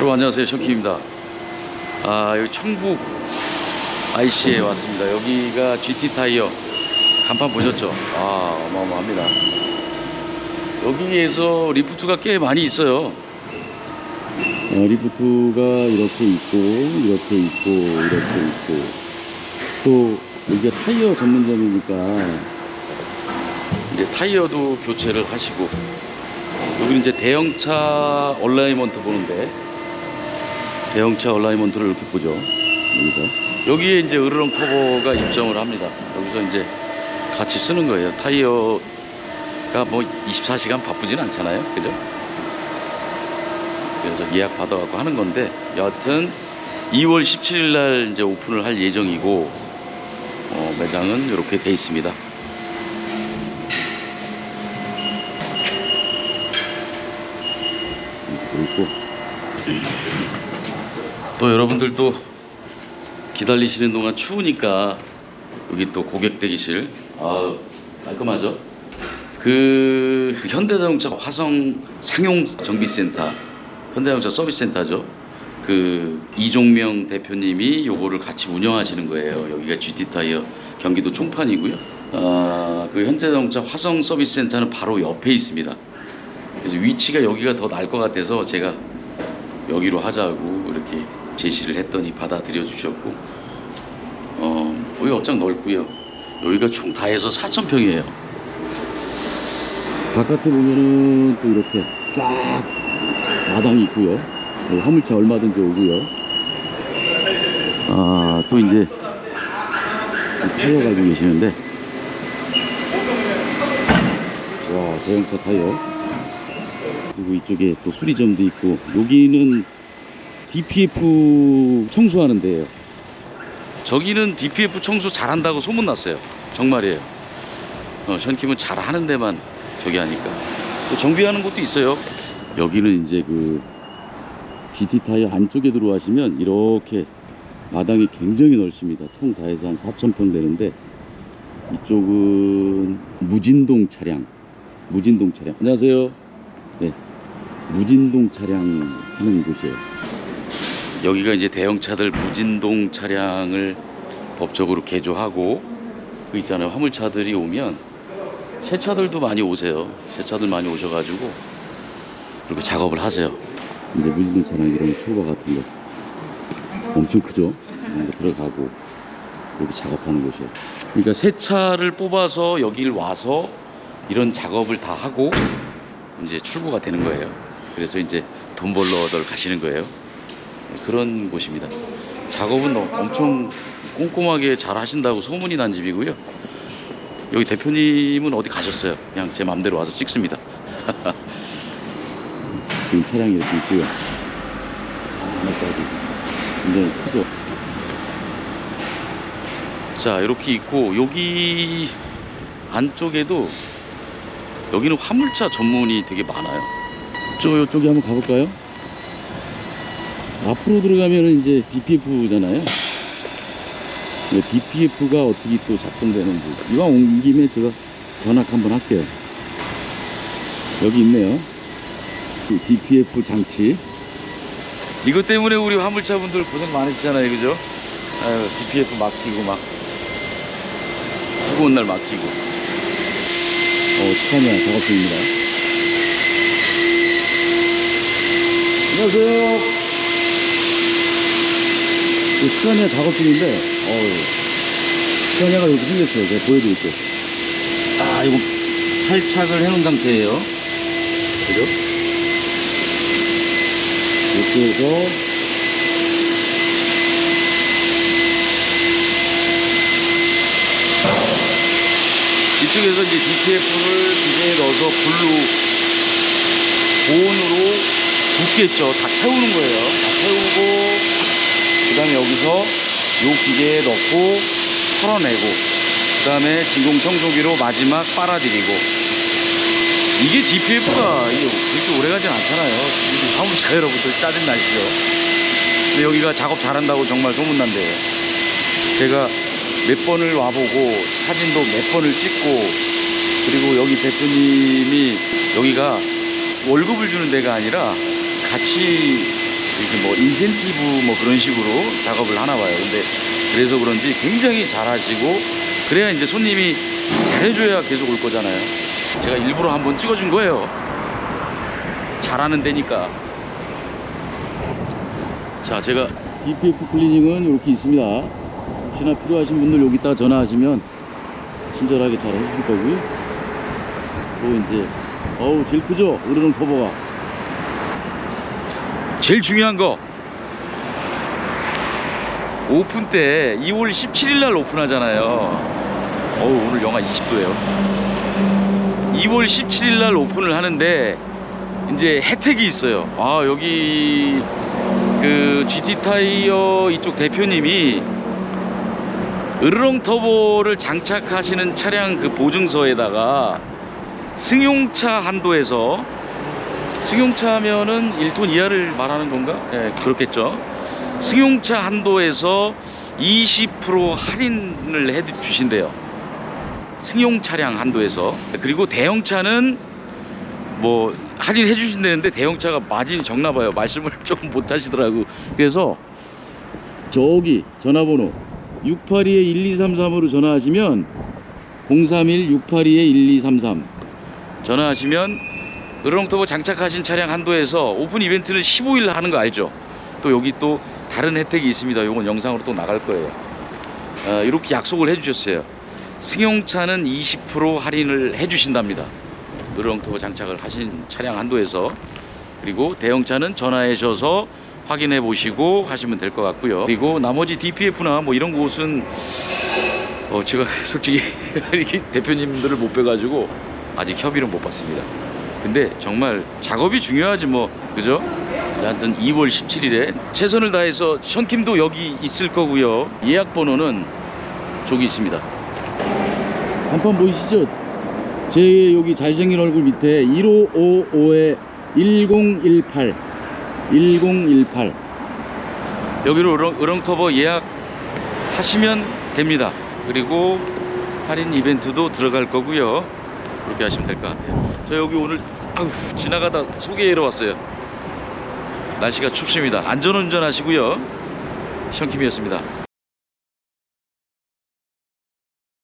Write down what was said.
여러분 안녕하세요. 션키입니다. 아 여기 청북 IC에 왔습니다. 여기가 GT 타이어 간판 보셨죠? 아 어마어마합니다. 여기에서 리프트가 꽤 많이 있어요. 어, 리프트가 이렇게 있고 이렇게 있고 이렇게 있고. 또 여기가 타이어 전문점이니까. 이제 타이어도 교체를 하시고 여기 이제 대형차 얼라이먼트 보는데 대형차 얼라이먼트를 이렇게 보죠. 여기서. 여기에 이제 으르렁 커버가 입점을 합니다. 여기서 이제 같이 쓰는 거예요. 타이어가 뭐 24시간 바쁘진 않잖아요. 그죠? 그래서 예약 받아갖고 하는 건데 여하튼 2월 17일 날 이제 오픈을 할 예정이고 어, 매장은 이렇게 돼 있습니다. 있고 또 여러분들 또 기다리시는 동안 추우니까 여기 또 고객 대기실. 아 깔끔하죠? 그 현대자동차 화성 상용 정비센터 현대자동차 서비스센터죠? 그 이종명 대표님이 요거를 같이 운영하시는 거예요. 여기가 GT 타이어 경기도 총판이고요. 아, 그 현대자동차 화성 서비스 센터는 바로 옆에 있습니다. 그래서 위치가 여기가 더 나을 것 같아서 제가 여기로 하자고 이렇게 제시를 했더니 받아들여 주셨고 어 여기 엄청 넓고요. 여기가 총 다 해서 4천 평이에요. 바깥에 보면은 또 이렇게 쫙 마당이 있고요. 여기 화물차 얼마든지 오고요. 아 또 이제 타이어 갈고 계시는데. 와 대형차 타이어. 그리고 이쪽에 또 수리점도 있고 여기는 DPF 청소하는 데예요. 저기는 DPF 청소 잘한다고 소문났어요. 정말이에요. 어, 션킴은 잘하는 데만 저기 하니까 또 정비하는 곳도 있어요. 여기는 이제 그 GT 타이어 안쪽에 들어가시면 이렇게 마당이 굉장히 넓습니다. 총 다 해서 한 4천 평 되는데 이쪽은 무진동 차량, 무진동 차량. 안녕하세요. 네, 무진동 차량 하는 곳이에요. 여기가 이제 대형차들 무진동 차량을 법적으로 개조하고 그 있잖아요 화물차들이 오면 새 차들도 많이 오세요. 새 차들 많이 오셔가지고 이렇게 작업을 하세요. 이제 무진동 차량 이런 수바 같은 거 엄청 크죠? 들어가고 이렇게 작업하는 곳이에요. 그러니까 새 차를 뽑아서 여길 와서 이런 작업을 다 하고 이제 출고가 되는 거예요. 그래서 이제 돈 벌러들 가시는 거예요. 네, 그런 곳입니다. 작업은 너- 엄청 꼼꼼하게 잘 하신다고 소문이 난 집이고요. 여기 대표님은 어디 가셨어요? 그냥 제 마음대로 와서 찍습니다. 지금 차량이 이렇게 있고요. 하나까지 굉장히 크죠. 자 이렇게 있고 여기 안쪽에도 여기는 화물차 전문이 되게 많아요. 저 이쪽에 한번 가볼까요? 앞으로 들어가면 이제 DPF잖아요. DPF가 어떻게 또 작동되는지 이왕 온 김에 제가 전학 한번 할게요. 여기 있네요. 그 DPF 장치. 이것 때문에 우리 화물차분들 고생 많으시잖아요, 그죠? 아유, DPF 막히고 막 무거운 날 막히고. 어, 스카니아 작업 중입니다. 안녕하세요. 이 스카니아 작업 중인데, 어우, 스카니아가 이렇게 생겼어요. 제가 보여드릴게요. 아, 이거 탈착을 해놓은 상태예요. 그죠? 이렇게 해서, 이쪽에서 이제 DTF를 기계에 넣어서 불로 고온으로 붓겠죠. 다 태우는 거예요. 다 태우고 그 다음에 여기서 요 기계에 넣고 털어내고 그 다음에 진공 청소기로 마지막 빨아들이고 이게 DPF가 이게 그렇게 오래가진 않잖아요. 화물차 여러분들 짜증나시죠? 근데 여기가 작업 잘한다고 정말 소문난대요. 제가 몇 번을 와보고 사진도 몇 번을 찍고 그리고 여기 대표님이 여기가 월급을 주는 데가 아니라 같이 이렇게 뭐 인센티브 뭐 그런 식으로 작업을 하나 봐요. 근데 그래서 그런지 굉장히 잘하시고 그래야 이제 손님이 잘해줘야 계속 올 거잖아요. 제가 일부러 한번 찍어준 거예요. 잘하는 데니까. 자, 제가 DPF 클리닝은 이렇게 있습니다. 혹시나 필요하신 분들 여기다가 전화하시면 친절하게 잘 해주실 거고요. 또 이제 어우 제일 크죠 으르렁 터보가. 제일 중요한 거 오픈 때 2월 17일 날 오픈하잖아요. 어우 오늘 영하 20도예요. 2월 17일 날 오픈을 하는데 이제 혜택이 있어요. 아 여기 그 GT 타이어 이쪽 대표님이 으르렁 터보를 장착하시는 차량 그 보증서에다가 승용차 한도에서 승용차 하면은 1톤 이하를 말하는 건가? 예, 그렇겠죠. 승용차 한도에서 20% 할인을 해 주신대요. 승용 차량 한도에서. 그리고 대형차는 뭐 할인해 주신다는데 대형차가 마진이 적나 봐요. 말씀을 조금 못 하시더라고. 그래서 저기 전화번호 682-1233으로 전화하시면 031-682-1233 전화하시면 으르렁터보 장착하신 차량 한도에서 오픈 이벤트는 15일 하는 거 알죠? 또 여기 또 다른 혜택이 있습니다. 요건 영상으로 또 나갈 거예요. 어, 이렇게 약속을 해주셨어요. 승용차는 20% 할인을 해주신답니다. 으르렁터보 장착을 하신 차량 한도에서 그리고 대형차는 전화해 주셔서 확인해 보시고 하시면 될 것 같고요. 그리고 나머지 DPF나 뭐 이런 곳은 어 제가 솔직히 대표님들을 못 뵈가지고 아직 협의를 못 받습니다. 근데 정말 작업이 중요하지 뭐 그죠? 하여튼 2월 17일에 최선을 다해서 션킴도 여기 있을 거고요. 예약 번호는 저기 있습니다. 간판 보이시죠? 제 여기 잘생긴 얼굴 밑에 1555에 1018 1018 여기로 으렁, 으렁터보 예약하시면 됩니다. 그리고 할인 이벤트도 들어갈 거고요. 그렇게 하시면 될 것 같아요. 저 여기 오늘 아우, 지나가다 소개하러 왔어요. 날씨가 춥습니다. 안전운전 하시고요. 션킴이었습니다.